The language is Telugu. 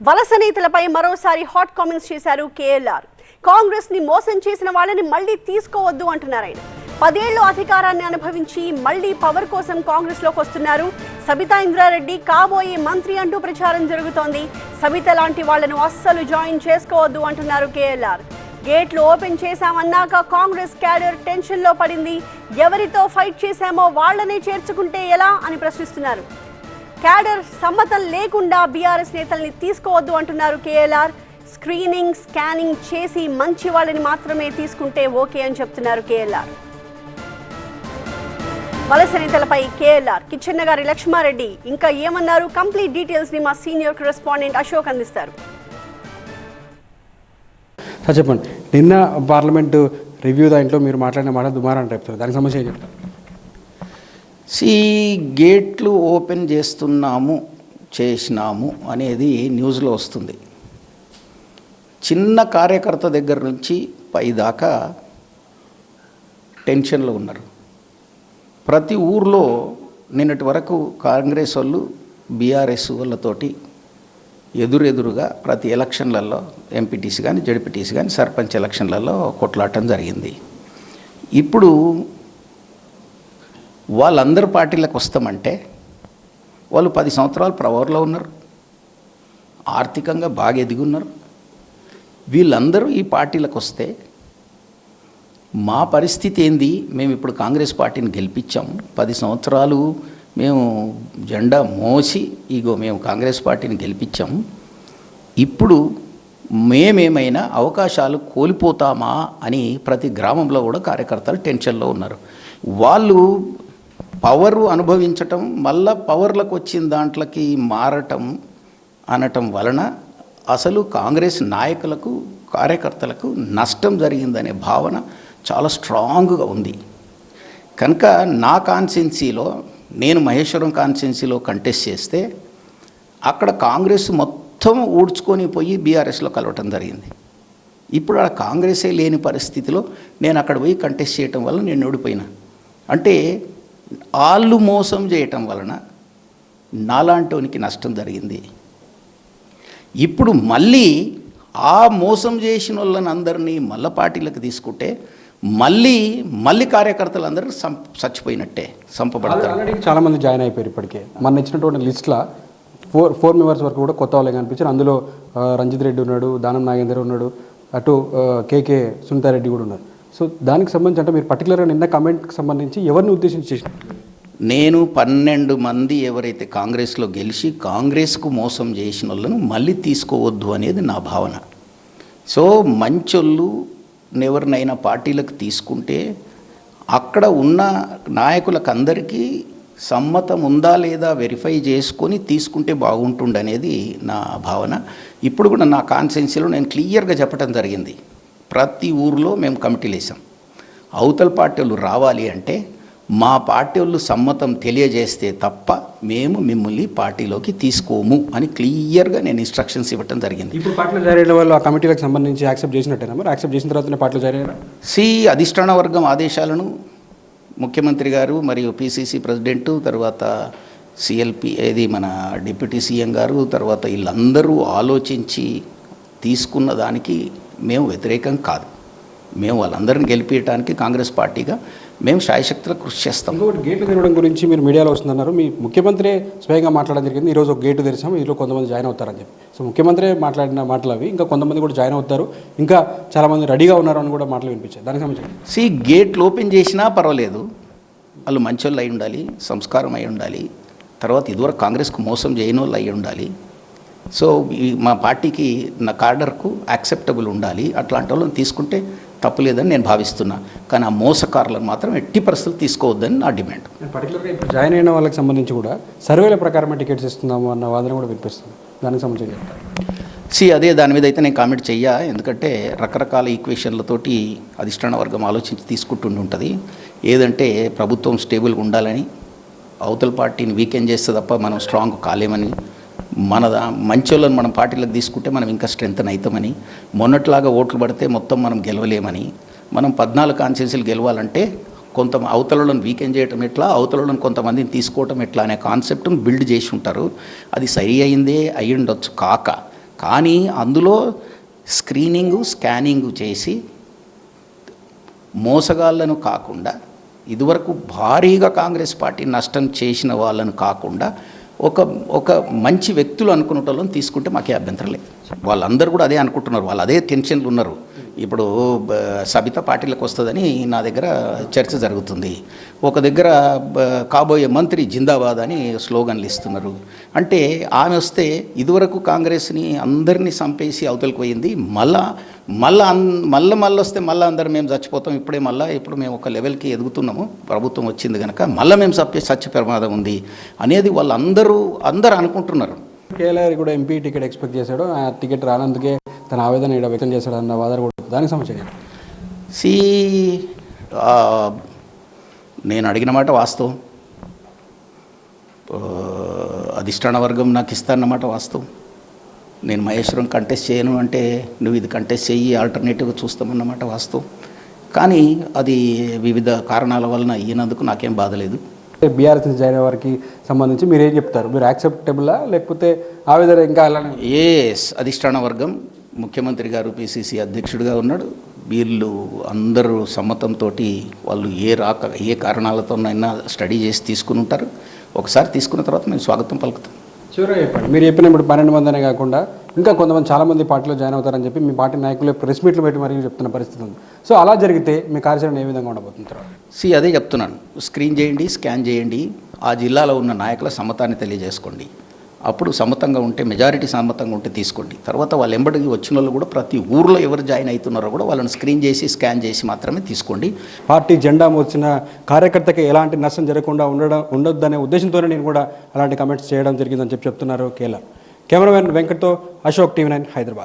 వలస నేతలపై మరోసారి హాట్ కామెంట్స్ చేశారు కేఎల్ఆర్. కాంగ్రెస్ని మోసం చేసిన వాళ్ళని మళ్ళీ తీసుకోవద్దు అంటున్నారు ఆయన. పదేళ్ళు అధికారాన్ని అనుభవించి మళ్ళీ పవర్ కోసం కాంగ్రెస్లోకి వస్తున్నారు. సబితా ఇంద్రారెడ్డి కాబోయే మంత్రి అంటూ ప్రచారం జరుగుతోంది. సబిత లాంటి వాళ్ళను అస్సలు జాయిన్ చేసుకోవద్దు అంటున్నారు కేఎల్ఆర్. గేట్లు ఓపెన్ చేశామన్నాక కాంగ్రెస్ క్యాడర్ టెన్షన్లో పడింది. ఎవరితో ఫైట్ చేశామో వాళ్ళనే చేర్చుకుంటే ఎలా అని ప్రశ్నిస్తున్నారు. క్యాడర్ సమ్మతం లేకుండా బీఆర్ఎస్ నేతల్ని తీసుకోవద్దు అంటున్నారు కేఎల్ఆర్. స్క్రీనింగ్ స్కానింగ్ చేసి మంచి వాళ్ళని మాత్రమే తీసుకుంటే ఓకే అని చెప్తున్నారు కేఎల్ఆర్. వలస నేతలపై కేఎల్ఆర్ కిచ్చెన్న గారి లక్ష్మారెడ్డి. ఇంకా ఏమన్నారు? కంప్లీట్ డీటెయిల్స్ని మా సీనియర్ కరెస్పాండెంట్ అశోక్ అందిస్తారు. చెప్పండి. నిన్న పార్లమెంటు రివ్యూ దాంట్లో మీరు మాట్లాడిన మాట దుమారం చెప్తారు దానికి సంబంధించి ఏం చెప్తారు? సి గేట్లు ఓపెన్ చేస్తున్నాము చేసినాము అనేది న్యూస్లో వస్తుంది. చిన్న కార్యకర్త దగ్గర నుంచి పై దాకా టెన్షన్లో ఉన్నారు. ప్రతి ఊర్లో నిన్నటి వరకు కాంగ్రెస్ వాళ్ళు బీఆర్ఎస్ వాళ్ళతోటి ఎదురెదురుగా ప్రతి ఎలక్షన్లలో ఎంపీటీసీ కానీ జడ్పీటీసీ కానీ సర్పంచ్ ఎలక్షన్లలో కొట్లాటం జరిగింది. ఇప్పుడు వాళ్ళందరూ పార్టీలకు వస్తామంటే వాళ్ళు పది సంవత్సరాలు ప్రవర్లో ఉన్నారు. ఆర్థికంగా బాగా ఎదిగున్నారు. వీళ్ళందరూ ఈ పార్టీలకు వస్తే మా పరిస్థితి ఏంది? మేము ఇప్పుడు కాంగ్రెస్ పార్టీని గెలిపించాము పది సంవత్సరాలు మేము జెండా మోసి ఇగో మేము కాంగ్రెస్ పార్టీని గెలిపించాము ఇప్పుడు మేమేమైనా అవకాశాలు కోల్పోతామా అని ప్రతి గ్రామంలో కూడా కార్యకర్తలు టెన్షన్లో ఉన్నారు. వాళ్ళు పవర్ అనుభవించటం మళ్ళా పవర్లకు వచ్చిన దాంట్లోకి మారటం అనటం వలన అసలు కాంగ్రెస్ నాయకులకు కార్యకర్తలకు నష్టం జరిగిందనే భావన చాలా స్ట్రాంగ్గా ఉంది. కనుక నా కాన్స్టెన్సీలో నేను మహేశ్వరం కాన్స్టెన్సీలో కంటెస్ట్ చేస్తే అక్కడ కాంగ్రెస్ మొత్తం ఊడ్చుకొని పోయి బీఆర్ఎస్లో కలవటం జరిగింది. ఇప్పుడు ఆ కాంగ్రెసే లేని పరిస్థితిలో నేను అక్కడ పోయి కంటెస్ట్ చేయటం వల్ల నేను ఓడిపోయినా. అంటే వాళ్ళు మోసం చేయటం వలన నాలాంటోనికి నష్టం జరిగింది. ఇప్పుడు మళ్ళీ ఆ మోసం చేసిన వాళ్ళని అందరినీ మళ్ళా పార్టీలకు తీసుకుంటే మళ్ళీ మళ్ళీ కార్యకర్తలందరూ సం చచ్చిపోయినట్టే సంపబడతారు. చాలామంది చాలా మంది జాయిన్ అయిపోయారు ఇప్పటికే. మన ఇచ్చినటువంటి లిస్ట్లో ఫోర్ ఫోర్ మెంబర్స్ వరకు కూడా కొత్త వాళ్ళే కనిపించారు. అందులో రంజిత్ రెడ్డి ఉన్నాడు దానం నాగేందర్ ఉన్నాడు అటు కేకే సునీతారెడ్డి కూడా ఉన్నారు. సో దానికి సంబంధించి అంటే మీరు పర్టికులర్గా నిన్న కమెంట్కి సంబంధించి ఎవరిని ఉద్దేశించి చేసిన నేను పన్నెండు మంది ఎవరైతే కాంగ్రెస్లో గెలిచి కాంగ్రెస్కు మోసం చేసిన వాళ్ళను మళ్ళీ తీసుకోవద్దు అనేది నా భావన. సో మంచోళ్ళు ఎవరినైనా పార్టీలకు తీసుకుంటే అక్కడ ఉన్న నాయకులకు అందరికీ సమ్మతం ఉందా లేదా వెరిఫై చేసుకొని తీసుకుంటే బాగుంటుండనేది నా భావన. ఇప్పుడు కూడా నా కాన్సెన్సీలో నేను క్లియర్గా చెప్పడం జరిగింది. ప్రతి ఊర్లో మేము కమిటీలు వేసాం. అవతల పార్టీ వాళ్ళు రావాలి అంటే మా పార్టీ వాళ్ళు సమ్మతం తెలియజేస్తే తప్ప మేము మిమ్మల్ని పార్టీలోకి తీసుకోము అని క్లియర్గా నేను ఇన్స్ట్రక్షన్స్ ఇవ్వటం జరిగింది. ఇప్పుడు పార్టీలో అయిన వాళ్ళు ఆ కమిటీలకు సంబంధించి యాక్సెప్ట్ చేసినట్టేనా మరి? యాక్సెప్ట్ చేసిన తర్వాతనే పార్టీలో అయ్యారా సి అధిష్టాన వర్గం ఆదేశాలను ముఖ్యమంత్రి గారు మరియు పిసిసి ప్రెసిడెంటు తర్వాత సిఎల్పి ఏది మన డిప్యూటీ సీఎం గారు తర్వాత వీళ్ళందరూ ఆలోచించి తీసుకున్న దానికి మేము వ్యతిరేకం కాదు. మేము వాళ్ళందరిని గెలిపించడానికి కాంగ్రెస్ పార్టీగా మేము శాయశక్తుల కృషి చేస్తాం. ఇంకొకటి గేట్లు తెరవడం గురించి మీరు మీడియాలో వస్తుందన్నారు మీ ముఖ్యమంత్రి స్వయంగా మాట్లాడడం జరిగింది. ఈరోజు ఒక గేటు తెరిచాము. ఇందులో కొంతమంది జాయిన్ అవుతారని చెప్పి. సో ముఖ్యమంత్రి మాట్లాడిన మాటలు అవి ఇంకా కొంతమంది కూడా జాయిన్ అవుతారు. ఇంకా చాలామంది రెడీగా ఉన్నారు అని కూడా మాటలు వినిపించాయి. దానికి సంబంధించి సి గేట్లు ఓపెన్ చేసినా పర్వాలేదు. వాళ్ళు మంచోళ్ళు అయి ఉండాలి. సంస్కారం అయి ఉండాలి. తర్వాత ఇదివరకు కాంగ్రెస్కు మోసం చేయని వాళ్ళు అయి ఉండాలి. సో ఈ మా పార్టీకి నా కార్డర్కు యాక్సెప్టబుల్ ఉండాలి అట్లాంటి వాళ్ళని తీసుకుంటే తప్పులేదని నేను భావిస్తున్నా. కానీ ఆ మోసకారులను మాత్రం ఎట్టి పరిస్థితులు తీసుకోవద్దని నా డిమాండ్. పర్టికులర్గా ఇప్పుడు జాయిన్ అయిన వాళ్ళకి సంబంధించి కూడా సర్వేల ప్రకారమే టికెట్స్ ఇస్తున్నాము అన్న వాదన కూడా వినిపిస్తుంది. దానికి సంబంధించి? సి అదే దాని మీద అయితే నేను కామెంట్ చెయ్య. ఎందుకంటే రకరకాల ఈక్వేషన్లతోటి అధిష్టాన వర్గం ఆలోచించి తీసుకుంటుండి ఉంటుంది. ఏదంటే ప్రభుత్వం స్టేబుల్గా ఉండాలని అవతల పార్టీని వీకెండ్ చేస్తే తప్ప మనం స్ట్రాంగ్ కాలేమని మన మంచోళ్ళని మనం పార్టీలకు తీసుకుంటే మనం ఇంకా స్ట్రెంగ్త్ అవుతామని మొన్నట్లాగా ఓట్లు పడితే మొత్తం మనం గెలవలేమని మనం పద్నాలుగు కాన్స్టిట్యూన్సీలు గెలవాలంటే కొంత అవతలను వీకెండ్ చేయటం ఎట్లా అవతలను కొంతమందిని తీసుకోవటం ఎట్లా అనే కాన్సెప్ట్ను బిల్డ్ చేసి ఉంటారు. అది సరి అయిందే అయి ఉండొచ్చు కాక. కానీ అందులో స్క్రీనింగు స్కానింగు చేసి మోసగాళ్ళను కాకుండా ఇదివరకు భారీగా కాంగ్రెస్ పార్టీ నష్టం చేసిన వాళ్ళను కాకుండా ఒక ఒక మంచి వ్యక్తులు అనుకునేటోళ్ళని తీసుకుంటే మాకే అభ్యంతరం లేదు. వాళ్ళందరూ కూడా అదే అనుకుంటున్నారు. వాళ్ళు అదే టెన్షన్లు ఉన్నారు. ఇప్పుడు సబిత పార్టీలకు వస్తుందని నా దగ్గర చర్చ జరుగుతుంది. ఒక దగ్గర బ- కాబోయే మంత్రి జిందాబాద్ అని స్లోగన్లు ఇస్తున్నారు. అంటే ఆమె వస్తే ఇదివరకు కాంగ్రెస్ని అందరినీ చంపేసి అవతలికి పోయింది. మళ్ళా మళ్ళా అన్ మళ్ళీ మళ్ళీ వస్తే మళ్ళీ అందరం మేము చచ్చిపోతాం. ఇప్పుడే మళ్ళీ ఇప్పుడు మేము ఒక లెవెల్కి ఎదుగుతున్నాము. ప్రభుత్వం వచ్చింది కనుక మళ్ళీ మేము చచ్చే సత్య ప్రమాదం ఉంది అనేది వాళ్ళందరూ అందరూ అనుకుంటున్నారు. కేఎల్ఆర్ కూడా ఎంపీ టికెట్ ఎక్స్పెక్ట్ చేశాడు. ఆ టికెట్ రానందుకే తన ఆవేదన ఇక్కడ వ్యక్తం చేశాడు అన్న వాదన కూడా దానికి సంబంధించి సి నేను అడిగిన మాట వాస్తవం. అధిష్టాన వర్గం నాకు ఇస్తానన్నమాట వాస్తవం. నేను మహేశ్వరం కంటెస్ట్ చేయను అంటే నువ్వు ఇది కంటెస్ట్ చెయ్యి ఆల్టర్నేటివ్గా చూస్తామన్నమాట వాస్తవం. కానీ అది వివిధ కారణాల వలన ఈయనందుకు నాకేం బాధ లేదు. బీఆర్ఎస్ జాయిన్ వారికి సంబంధించి మీరు ఏం చెప్తారు? మీరు యాక్సెప్టబులా లేకపోతే ఆవేదన ఇంకా అలానే ఏస్ అధిష్టాన వర్గం ముఖ్యమంత్రి గారు పిసిసి అధ్యక్షుడిగా ఉన్నాడు. వీళ్ళు అందరూ సమ్మతంతో వాళ్ళు ఏ రాక ఏ కారణాలతోనైనా స్టడీ చేసి తీసుకుని ఉంటారు. ఒకసారి తీసుకున్న తర్వాత మేము స్వాగతం పలుకుతాం. చివరిగా చెప్పండి. మీరు చెప్పిన ఇప్పుడు పన్నెండు మంది అనే కాకుండా ఇంకా కొంతమంది చాలా మంది పార్టీలో జాయిన్ అవుతారని చెప్పి మీ పార్టీ నాయకులు ప్రెస్ మీట్లు పెట్టి మరీ చెప్తున్న పరిస్థితి ఉంది. సో అలా జరిగితే మీ కార్యాచరణ ఏ విధంగా ఉండబోతుంది తర్వాత? సి అదే చెప్తున్నాను. స్క్రీన్ చేయండి స్కాన్ చేయండి. ఆ జిల్లాలో ఉన్న నాయకుల సమ్మతాన్ని తెలియజేసుకోండి. అప్పుడు సమ్మతంగా ఉంటే మెజారిటీ సమ్మతంగా ఉంటే తీసుకోండి. తర్వాత వాళ్ళు ఎంబడికి వచ్చిన వాళ్ళు కూడా ప్రతి ఊర్లో ఎవరు జాయిన్ అవుతున్నారో కూడా వాళ్ళని స్క్రీన్ చేసి స్కాన్ చేసి మాత్రమే తీసుకోండి. పార్టీ జెండా వచ్చిన కార్యకర్తకి ఎలాంటి నష్టం జరగకుండా ఉండడం ఉండొద్దనే ఉద్దేశంతోనే నేను కూడా అలాంటి కమెంట్స్ చేయడం జరిగిందని చెప్పి చెప్తున్నారు కేఎల్ఆర్ కెమెరామెన్ వెంకట్తో అశోక్ టీవీ నైన్ హైదరాబాద్.